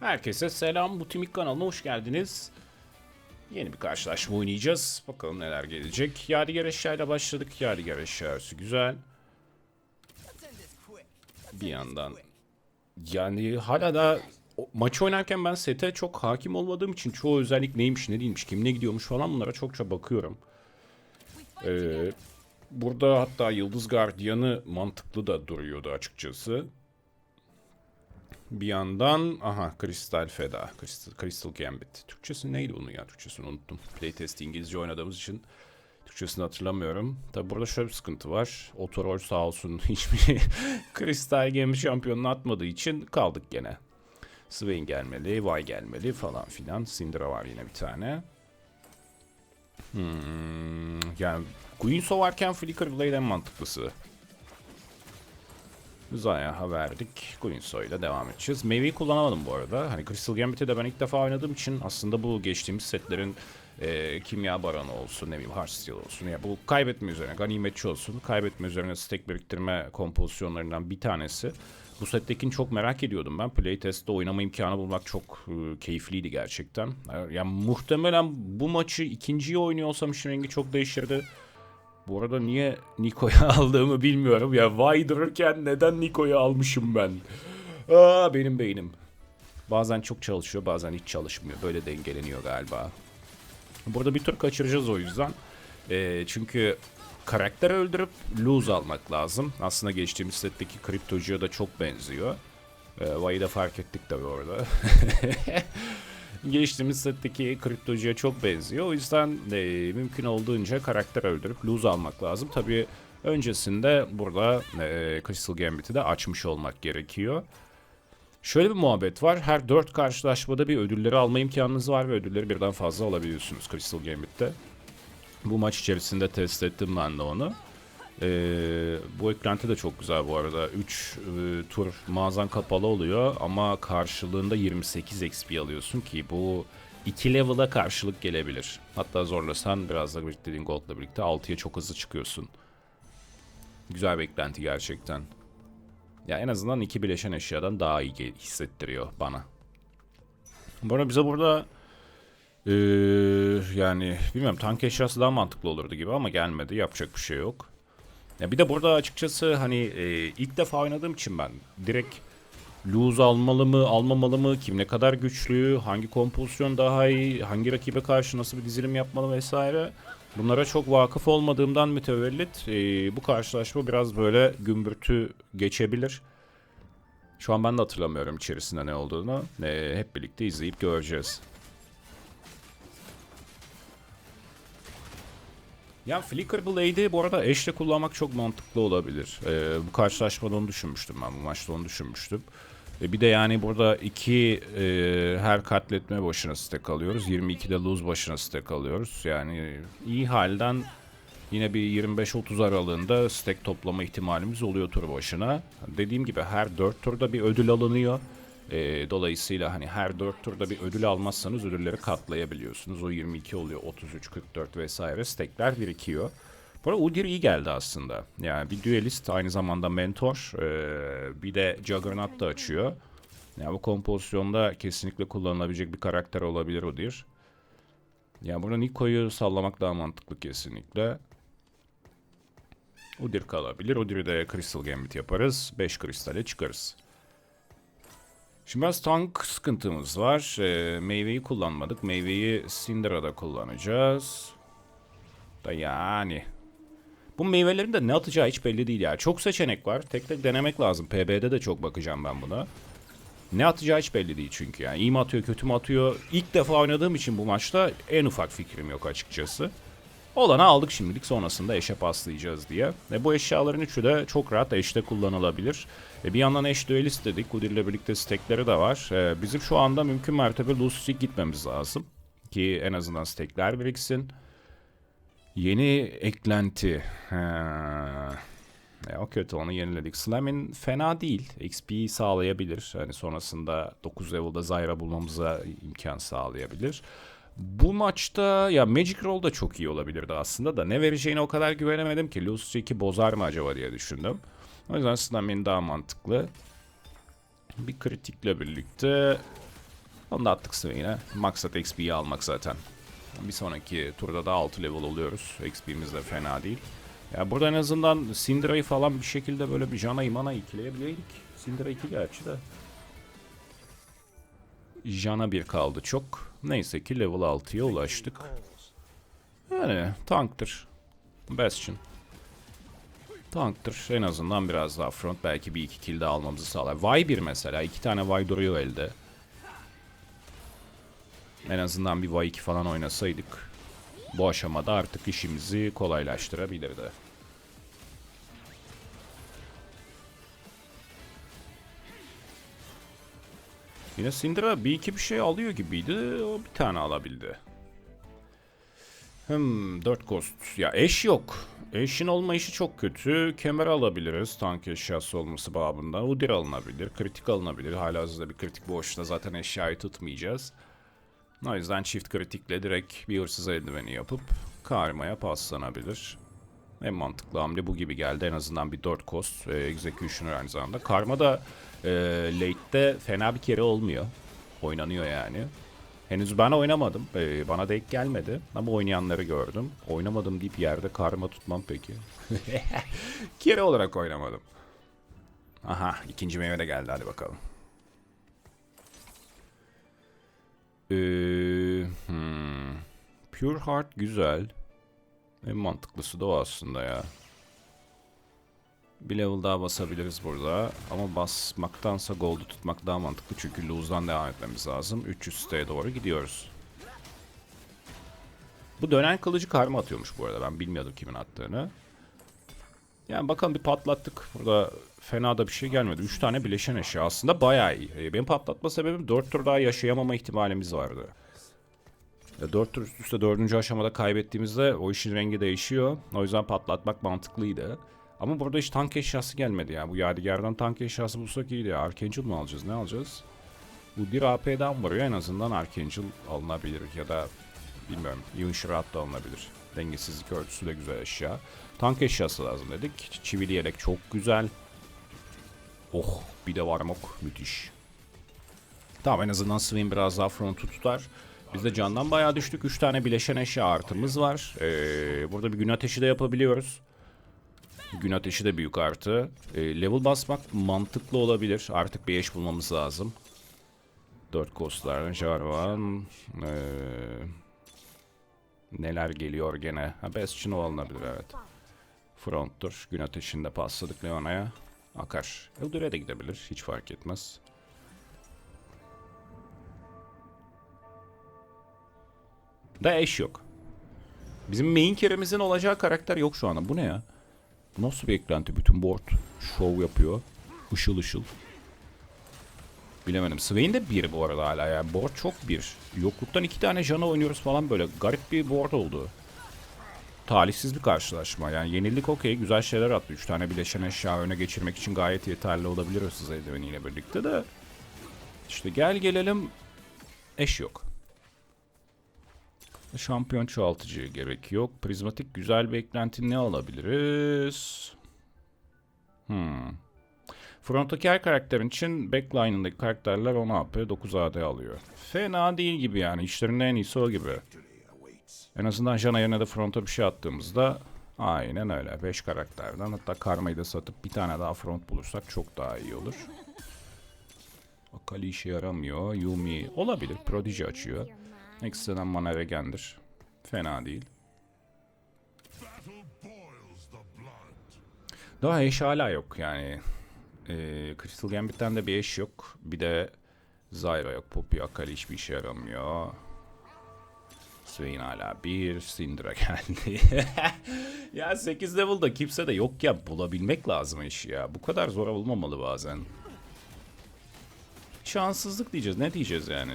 Herkese selam. Bu Timik kanalına hoş geldiniz. Yeni bir karşılaşma oynayacağız. Bakalım neler gelecek. Yadigar eşyayla başladık. Yadigar eşyası güzel. Bir yandan yani hala da maç oynarken ben sete çok hakim olmadığım için çoğu özellik neymiş ne değilmiş kimle gidiyormuş falan bunlara çokça bakıyorum. Ee, burada hatta Yıldız Gardiyanı mantıklı da duruyordu açıkçası. Bir yandan aha Kristal Feda, Crystal, Crystal Gambit. Türkçesi neydi onun ya? Türkçesini unuttum. Playtest İngilizce oynadığımız için Türkçesini hatırlamıyorum. Tabi burada şöyle bir sıkıntı var. Otorol sağ olsun hiçbir Crystal Gambit şampiyonunu atmadığı için kaldık gene. Swain gelmeli, Vay gelmeli falan filan. Syndra var yine bir tane. Hmm, yani Guinsoo varken Flicker Blade en mantıklısı. Zayah'a verdik. Guinsoo ile devam edeceğiz. Meyveyi kullanamadım bu arada. Hani Crystal Gambit'i de ben ilk defa oynadığım için aslında bu geçtiğimiz setlerin e, kimya baranı olsun, ne bileyim Heartsteel olsun ya bu kaybetme üzerine, ganimetçi olsun, kaybetme üzerine stack biriktirme kompozisyonlarından bir tanesi. Bu settekini çok merak ediyordum ben. Playtest'te oynama imkanı bulmak çok e, keyifliydi gerçekten. E, Yani muhtemelen bu maçı ikinciyi oynuyor olsam işin rengi çok değişirdi. Bu arada niye Niko'yu aldığımı bilmiyorum. Ya vay dururken neden Niko'yu almışım ben? Aa benim beynim. Bazen çok çalışıyor bazen hiç çalışmıyor. Böyle dengeleniyor galiba. Burada bir tur kaçıracağız o yüzden. Ee, çünkü karakter öldürüp lose almak lazım. Aslında geçtiğimiz setteki kriptocuya da çok benziyor. Ee, Vay'ı da fark ettik tabii orada. geçtiğimiz setteki kriptocuya çok benziyor. O yüzden e, mümkün olduğunca karakter öldürüp lose almak lazım. Tabii öncesinde burada e, Crystal Gambit'i de açmış olmak gerekiyor. Şöyle bir muhabbet var. Her 4 karşılaşmada bir ödülleri alma imkanınız var ve ödülleri birden fazla alabiliyorsunuz Crystal Gambit'te. Bu maç içerisinde test ettim ben de onu. Ee, bu eklenti de çok güzel bu arada. 3 tur mağazan kapalı oluyor ama karşılığında 28 XP alıyorsun ki bu 2 level'a karşılık gelebilir. Hatta zorlasan biraz da biriktirdiğin gold'la birlikte 6'ya çok hızlı çıkıyorsun. Güzel bir eklenti gerçekten. Ya en azından iki bileşen eşyadan daha iyi hissettiriyor bana. Bu arada bize burada eee, yani bilmiyorum tank eşyası daha mantıklı olurdu gibi ama gelmedi. Yapacak bir şey yok. Ya bir de burada açıkçası hani eee, ilk defa oynadığım için ben direkt lose almalı mı almamalı mı kim ne kadar güçlü hangi kompozisyon daha iyi hangi rakibe karşı nasıl bir dizilim yapmalı vesaire bunlara çok vakıf olmadığımdan mütevellit eee, bu karşılaşma biraz böyle gümbürtü geçebilir. Şu an ben de hatırlamıyorum içerisinde ne olduğunu. Eee, hep birlikte izleyip göreceğiz. Ya Flicker Blade'i bu arada eşle kullanmak çok mantıklı olabilir. Ee, bu karşılaşmada onu düşünmüştüm ben. Bu maçta onu düşünmüştüm. E bir de yani burada iki e, her katletme başına stack alıyoruz. 22'de lose başına stack alıyoruz. Yani iyi halden yine bir 25-30 aralığında stack toplama ihtimalimiz oluyor tur başına. Dediğim gibi her 4 turda bir ödül alınıyor. E, dolayısıyla hani her 4 turda bir ödül almazsanız ödülleri katlayabiliyorsunuz. O 22 oluyor, 33, 44 vesaire stackler birikiyor. Bu arada Udyr iyi geldi aslında. Yani bir duelist aynı zamanda mentor. e, bir de Juggernaut da açıyor. Yani bu kompozisyonda kesinlikle kullanılabilecek bir karakter olabilir Udyr. Yani burada Niko'yu sallamak daha mantıklı kesinlikle. Udyr kalabilir. Udyr'i de Crystal Gambit yaparız. 5 kristale çıkarız. Şimdi biraz tank sıkıntımız var. Ee, meyveyi kullanmadık. Meyveyi Syndra'da kullanacağız. Da yani. Bu meyvelerin de ne atacağı hiç belli değil ya. Çok seçenek var. Tek tek denemek lazım. PB'de de çok bakacağım ben buna. Ne atacağı hiç belli değil çünkü yani. İyi mi atıyor, kötü mü atıyor? İlk defa oynadığım için bu maçta en ufak fikrim yok açıkçası. Olanı aldık şimdilik sonrasında eşe paslayacağız diye. Ve bu eşyaların üçü de çok rahat eşte kullanılabilir. E bir yandan eş duelist dedik. Udyr ile birlikte stekleri de var. E bizim şu anda mümkün mertebe Lucy gitmemiz lazım. Ki en azından stekler biriksin. Yeni eklenti. E, o kötü onu yeniledik. Slam'in fena değil. XP sağlayabilir. Hani sonrasında 9 level'da Zyra bulmamıza imkan sağlayabilir. Bu maçta ya Magic Roll da çok iyi olabilirdi aslında da ne vereceğine o kadar güvenemedim ki. Lucy 2 bozar mı acaba diye düşündüm. O yüzden Slamin daha mantıklı. Bir kritikle birlikte Onu da attık Swain'e. Maksat XP'yi almak zaten. Bir sonraki turda da 6 level oluyoruz. XP'miz de fena değil. Ya burada en azından Syndra'yı falan bir şekilde böyle bir Jana imana ikileyebileydik. Syndra 2 gerçi de. Jana 1 kaldı çok. Neyse ki level 6'ya ulaştık. Yani tanktır. Bastion. Tanktır. En azından biraz daha front. Belki bir iki kill de almamızı sağlar. Y1 mesela. iki tane Y duruyor elde. En azından bir Y2 falan oynasaydık. Bu aşamada artık işimizi kolaylaştırabilirdi. Yine Syndra bir iki bir şey alıyor gibiydi. O bir tane alabildi. Hmm, 4 Ghost. Ya eş yok. Eşin olmayışı çok kötü. Kemer alabiliriz tank eşyası olması babında. Udir alınabilir. Kritik alınabilir. Hala hazırda bir kritik boşta zaten eşyayı tutmayacağız. O yüzden çift kritikle direkt bir hırsız eldiveni yapıp karmaya paslanabilir. En mantıklı hamle bu gibi geldi. En azından bir 4 cost e, executioner aynı zamanda. Karma da e, late'de fena bir kere olmuyor. Oynanıyor yani. Henüz ben oynamadım. E, bana denk gelmedi. Ama oynayanları gördüm. Oynamadım deyip yerde karma tutmam peki. kere olarak oynamadım. Aha ikinci meyve de geldi hadi bakalım. Ee, hmm. Pure Heart güzel. En mantıklısı da o aslında ya. Bir level daha basabiliriz burada. Ama basmaktansa gold'u tutmak daha mantıklı. Çünkü lose'dan devam etmemiz lazım. 300 siteye doğru gidiyoruz. Bu dönen kılıcı karma atıyormuş bu arada. Ben bilmiyordum kimin attığını. Yani bakalım bir patlattık. Burada fena da bir şey gelmedi. 3 tane bileşen eşya aslında bayağı iyi. Ee, Benim patlatma sebebim 4 tur daha yaşayamama ihtimalimiz vardı. 4 tur üst üste 4. aşamada kaybettiğimizde o işin rengi değişiyor. O yüzden patlatmak mantıklıydı. Ama burada hiç tank eşyası gelmedi ya. Bu yadigardan tank eşyası bulsak iyiydi ya. Archangel mı alacağız? Ne alacağız? Bu bir AP'den vuruyor. En azından Archangel alınabilir ya da bilmiyorum. Even Shroud da alınabilir. Dengesizlik örtüsü de güzel eşya. Tank eşyası lazım dedik. Çivili yelek çok güzel. Oh bir de varmok müthiş. Tamam en azından Swing biraz daha frontu tutar. Biz de candan bayağı düştük. 3 tane bileşen eşya artımız var. Ee, burada bir gün ateşi de yapabiliyoruz. Gün ateşi de büyük artı. Ee, level basmak mantıklı olabilir. Artık bir eş bulmamız lazım. 4 kostlar, Jarvan. Ee, neler geliyor gene? Ha, Bastion o alınabilir evet. Front'tur. Gün ateşinde pasladık Leona'ya. Akar. Eldur'e de gidebilir. Hiç fark etmez. Da eş yok. Bizim main carry'mizin olacağı karakter yok şu anda. Bu ne ya? Nasıl bir eklenti? Bütün board show yapıyor. Işıl ışıl. Bilemedim. Swain de bir bu arada hala ya. Board çok bir. Yokluktan iki tane jana oynuyoruz falan böyle. Garip bir board oldu. Talihsiz bir karşılaşma. Yani yenildik okey. Güzel şeyler attı. Üç tane bileşen eşya öne geçirmek için gayet yeterli olabilir hırsız eldiveniyle birlikte de. İşte gel gelelim. Eş yok. Şampiyon çoğaltıcı gerek yok. Prizmatik güzel bir eklenti ne alabiliriz? Hmm. Fronttaki her karakterin için backline'ındaki karakterler 10 AP 9 AD alıyor. Fena değil gibi yani. İşlerinin en iyisi o gibi. En azından Jana yerine de fronta bir şey attığımızda aynen öyle. 5 karakterden hatta Karma'yı da satıp bir tane daha front bulursak çok daha iyi olur. Akali işe yaramıyor. Yumi olabilir. Prodigy açıyor. Ekstradan mana regendir. Fena değil. Daha eş hala yok yani. Ee, Crystal Gambit'ten de bir eş yok. Bir de Zyra yok. Poppy Akali hiçbir işe yaramıyor. Swain hala bir. Syndra geldi. ya 8 level'da kimse de yok ya. Bulabilmek lazım eşi ya. Bu kadar zor olmamalı bazen. Şanssızlık diyeceğiz. Ne diyeceğiz yani?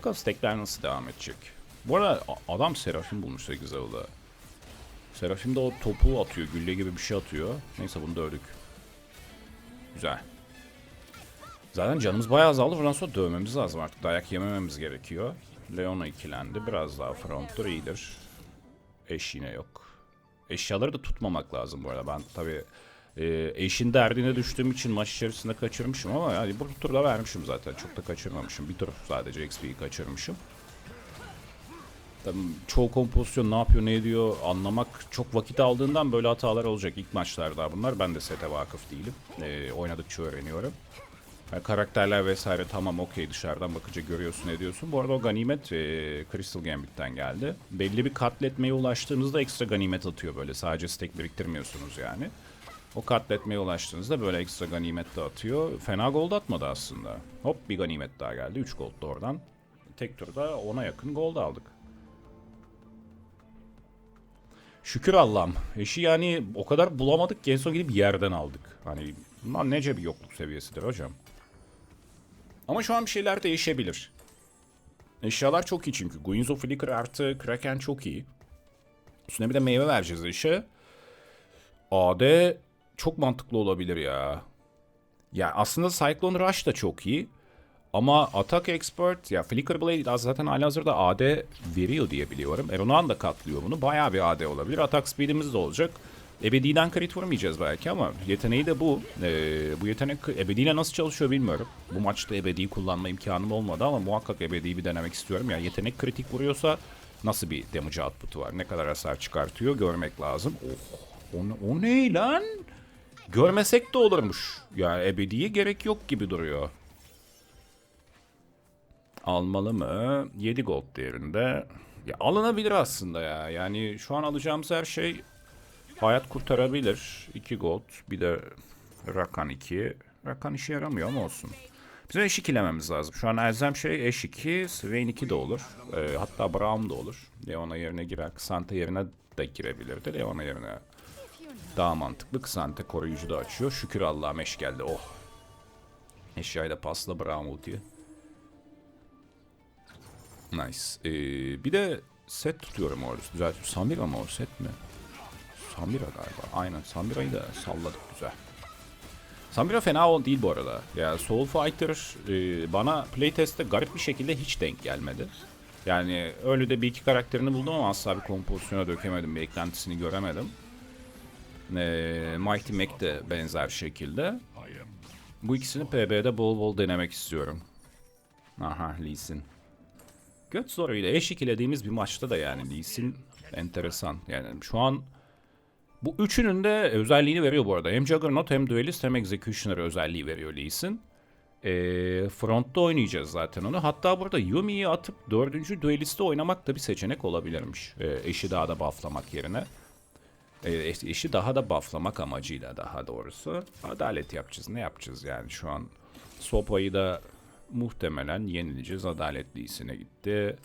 Bakalım stackler nasıl devam edecek. Bu arada adam Serafin bulmuş 8 level'da. Serafin de o topu atıyor. Gülle gibi bir şey atıyor. Neyse bunu dövdük. Güzel. Zaten canımız bayağı azaldı. Buradan sonra dövmemiz lazım artık. Dayak yemememiz gerekiyor. Leona ikilendi. Biraz daha fronttur iyidir. Eş yine yok. Eşyaları da tutmamak lazım bu arada. Ben tabi Ee, eşin derdine düştüğüm için maç içerisinde kaçırmışım ama yani bu turda vermişim zaten. Çok da kaçırmamışım. Bir tur sadece XP'yi kaçırmışım. Tabii çoğu kompozisyon ne yapıyor ne ediyor anlamak çok vakit aldığından böyle hatalar olacak ilk maçlarda bunlar. Ben de sete vakıf değilim. Ee, oynadıkça öğreniyorum. Yani karakterler vesaire tamam okey dışarıdan bakınca görüyorsun ediyorsun. Bu arada o ganimet e, Crystal Gambit'ten geldi. Belli bir katletmeye ulaştığınızda ekstra ganimet atıyor böyle. Sadece stack biriktirmiyorsunuz yani. O katletmeye ulaştığınızda böyle ekstra ganimet de atıyor. Fena gold atmadı aslında. Hop bir ganimet daha geldi. 3 gold da oradan. Tek turda 10'a yakın gold aldık. Şükür Allah'ım. Eşi yani o kadar bulamadık ki en son gidip yerden aldık. Hani bunlar nece bir yokluk seviyesidir hocam. Ama şu an bir şeyler değişebilir. Eşyalar çok iyi çünkü. Guins of Flicker artı Kraken çok iyi. Üstüne bir de meyve vereceğiz işe. AD çok mantıklı olabilir ya. Ya aslında Cyclone Rush da çok iyi. Ama Attack Expert ya Flicker Blade zaten halihazırda AD veriyor diye biliyorum. Eronan da katlıyor bunu. Bayağı bir AD olabilir. Attack Speed'imiz de olacak. Ebedi'den crit vurmayacağız belki ama yeteneği de bu. Ee, bu yetenek Ebedi'yle nasıl çalışıyor bilmiyorum. Bu maçta Ebedi'yi kullanma imkanım olmadı ama muhakkak Ebedi'yi bir denemek istiyorum. Yani yetenek kritik vuruyorsa nasıl bir damage output'u var? Ne kadar hasar çıkartıyor görmek lazım. Oh, o, o ne lan? Görmesek de olurmuş. Yani Ebedi'ye gerek yok gibi duruyor. Almalı mı? 7 gold değerinde. Ya alınabilir aslında ya. Yani şu an alacağımız her şey hayat kurtarabilir. 2 gold bir de Rakan 2. Rakan işe yaramıyor ama olsun. Bizim eş ikilememiz lazım. Şu an elzem şey eş 2, Swain 2 de olur. Ee, hatta Braum da olur. Leona yerine girer. Santa yerine de girebilirdi. Leona yerine daha mantıklı. Santa koruyucu da açıyor. Şükür Allah'ım eş geldi. Oh. Eşyayı da pasla Braum ultiyi. Nice. Ee, bir de set tutuyorum orada. Güzel. Samira mı o set mi? Samira galiba. Aynen. Samira'yı da salladık güzel. Samira fena değil bu arada. Ya Soul Fighter e, bana playtest'te garip bir şekilde hiç denk gelmedi. Yani öyle de bir iki karakterini buldum ama asla bir kompozisyona dökemedim. Bir eklentisini göremedim. E, Mighty Mac de benzer şekilde. Bu ikisini PB'de bol bol denemek istiyorum. Aha Lee Sin. Göt zoruyla eş ikilediğimiz bir maçta da yani Lee Sin enteresan. Yani şu an bu üçünün de özelliğini veriyor bu arada. Hem Juggernaut hem Duelist hem Executioner özelliği veriyor Lee Sin. Ee, frontta oynayacağız zaten onu. Hatta burada Yumi'yi atıp dördüncü Duelist'i oynamak da bir seçenek olabilirmiş. Ee, eşi daha da bufflamak yerine. Eş- eşi daha da bufflamak amacıyla daha doğrusu. Adalet yapacağız. Ne yapacağız yani şu an? Sopa'yı da muhtemelen yenileceğiz. Adalet iyisine gitti.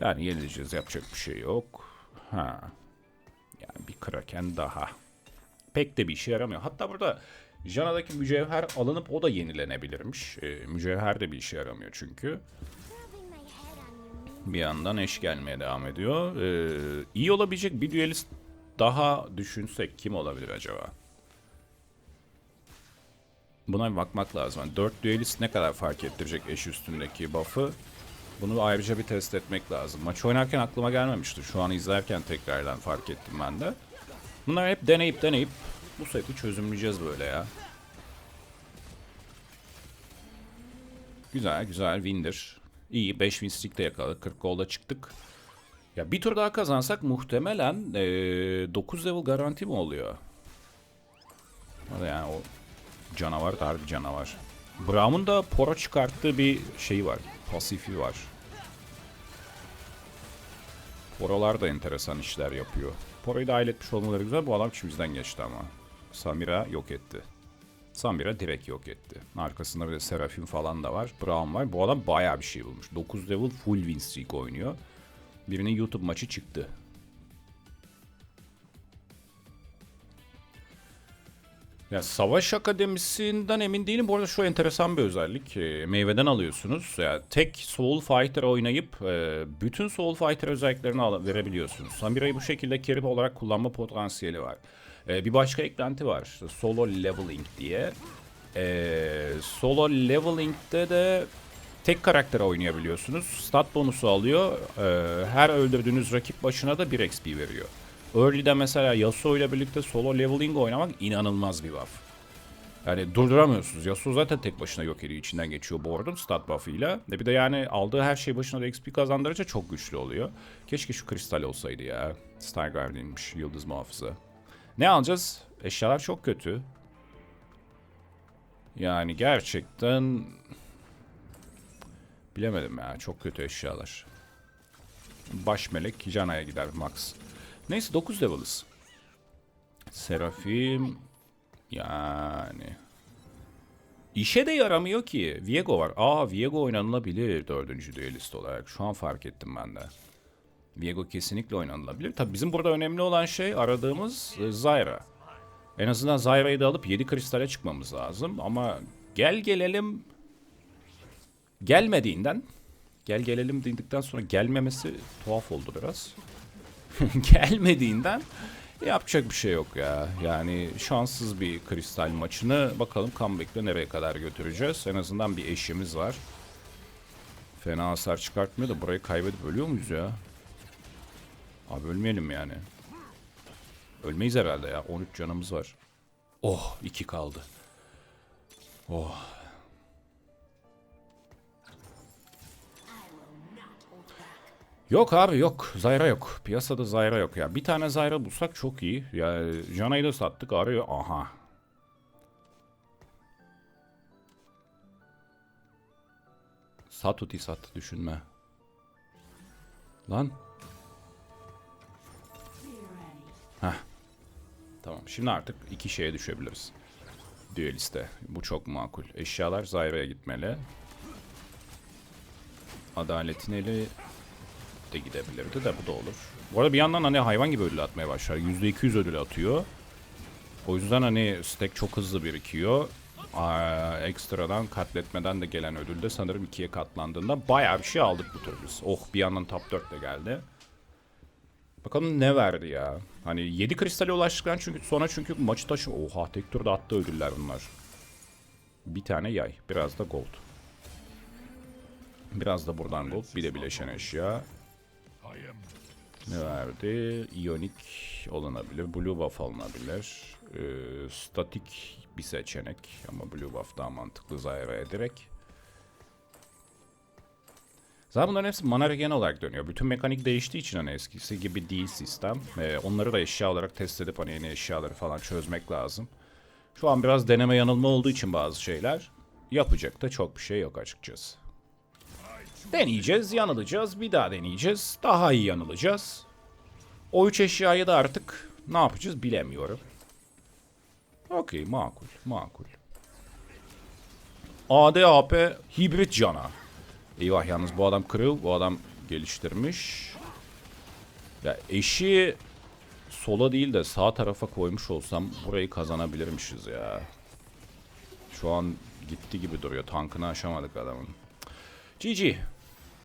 Yani yenileceğiz. Yapacak bir şey yok. Ha. Yani bir kraken daha. Pek de bir işe yaramıyor. Hatta burada Jana'daki mücevher alınıp o da yenilenebilirmiş. Ee, mücevher de bir işe yaramıyor çünkü. Bir yandan eş gelmeye devam ediyor. Ee, iyi olabilecek bir düelist daha düşünsek kim olabilir acaba? Buna bir bakmak lazım. Yani 4 düelist ne kadar fark ettirecek eş üstündeki buff'ı? Bunu ayrıca bir test etmek lazım. Maç oynarken aklıma gelmemişti. Şu an izlerken tekrardan fark ettim ben de. Bunlar hep deneyip deneyip bu seti çözümleyeceğiz böyle ya. Güzel güzel windir. İyi 5 win streak de yakaladık. 40 golda çıktık. Ya bir tur daha kazansak muhtemelen eee 9 level garanti mi oluyor? Yani o canavar harbi canavar. Braum'un da poro çıkarttığı bir şeyi var. Pasifi var. Porolar da enteresan işler yapıyor. Poro'yu dahil etmiş olmaları güzel. Bu adam içimizden geçti ama. Samira yok etti. Samira direkt yok etti. Arkasında bir de Serafin falan da var. Braum var. Bu adam bayağı bir şey bulmuş. 9 level full win streak oynuyor. Birinin YouTube maçı çıktı. Ya Savaş Akademisi'nden emin değilim. Bu arada şu enteresan bir özellik. E, meyveden alıyorsunuz. Ya tek Soul Fighter oynayıp e, bütün Soul Fighter özelliklerini al- verebiliyorsunuz. Samira'yı bu şekilde kerip olarak kullanma potansiyeli var. E, bir başka eklenti var. Solo Leveling diye. Solo Leveling'de de tek karakter oynayabiliyorsunuz. Stat bonusu alıyor. E, her öldürdüğünüz rakip başına da 1 XP veriyor. Early'de mesela Yasuo ile birlikte solo leveling oynamak inanılmaz bir buff. Yani durduramıyorsunuz. Yasuo zaten tek başına yok ediyor. içinden geçiyor board'un stat buff'ıyla. E bir de yani aldığı her şey başına da XP kazandırınca çok güçlü oluyor. Keşke şu kristal olsaydı ya. Star Guardian'mış. Yıldız muhafızı. Ne alacağız? Eşyalar çok kötü. Yani gerçekten... Bilemedim ya. Çok kötü eşyalar. Baş melek Jana'ya gider max. Neyse 9 level'ız. Serafim yani işe de yaramıyor ki. Viego var. Aa Viego oynanılabilir dördüncü düelist olarak. Şu an fark ettim ben de. Viego kesinlikle oynanılabilir. Tabi bizim burada önemli olan şey aradığımız e, Zyra. En azından Zyra'yı da alıp 7 kristale çıkmamız lazım. Ama gel gelelim gelmediğinden gel gelelim dedikten sonra gelmemesi tuhaf oldu biraz. gelmediğinden yapacak bir şey yok ya. Yani şanssız bir kristal maçını bakalım comeback'le nereye kadar götüreceğiz. En azından bir eşimiz var. Fena hasar çıkartmıyor da burayı kaybedip ölüyor muyuz ya? Abi ölmeyelim yani. Ölmeyiz herhalde ya. 13 canımız var. Oh 2 kaldı. Oh. Yok abi yok. Zyra yok. Piyasada Zyra yok ya. Bir tane Zyra bulsak çok iyi. Ya Jana'yı da sattık arıyor. Aha. Sat uti sat düşünme. Lan. Heh. Tamam şimdi artık iki şeye düşebiliriz. Dueliste. Bu çok makul. Eşyalar Zyra'ya gitmeli. Adaletin eli de gidebilirdi de bu da olur. Bu arada bir yandan hani hayvan gibi ödül atmaya başlar. %200 ödül atıyor. O yüzden hani stack çok hızlı birikiyor. Aa, ekstradan katletmeden de gelen ödülde sanırım ikiye katlandığında bayağı bir şey aldık bu tur. Oh bir yandan top 4 de geldi. Bakalım ne verdi ya. Hani 7 kristale ulaştıktan çünkü sonra çünkü maçı taşı... Oha tek turda attı ödüller bunlar. Bir tane yay. Biraz da gold. Biraz da buradan gold. Bir de bileşen eşya. Ne verdi? Ionic olunabilir. Blue buff alınabilir. Ee, statik bir seçenek. Ama Blue buff daha mantıklı Zyra'ya direkt. Zaten bunların hepsi mana regen olarak dönüyor. Bütün mekanik değiştiği için hani eskisi gibi değil sistem. Ee, onları da eşya olarak test edip hani yeni eşyaları falan çözmek lazım. Şu an biraz deneme yanılma olduğu için bazı şeyler yapacak da çok bir şey yok açıkçası. Deneyeceğiz, yanılacağız, bir daha deneyeceğiz, daha iyi yanılacağız. O üç eşyayı da artık ne yapacağız bilemiyorum. Okey, makul, makul. ADAP hibrit cana. Eyvah yalnız bu adam kırıl, bu adam geliştirmiş. Ya eşi sola değil de sağ tarafa koymuş olsam burayı kazanabilirmişiz ya. Şu an gitti gibi duruyor. Tankını aşamadık adamın. GG.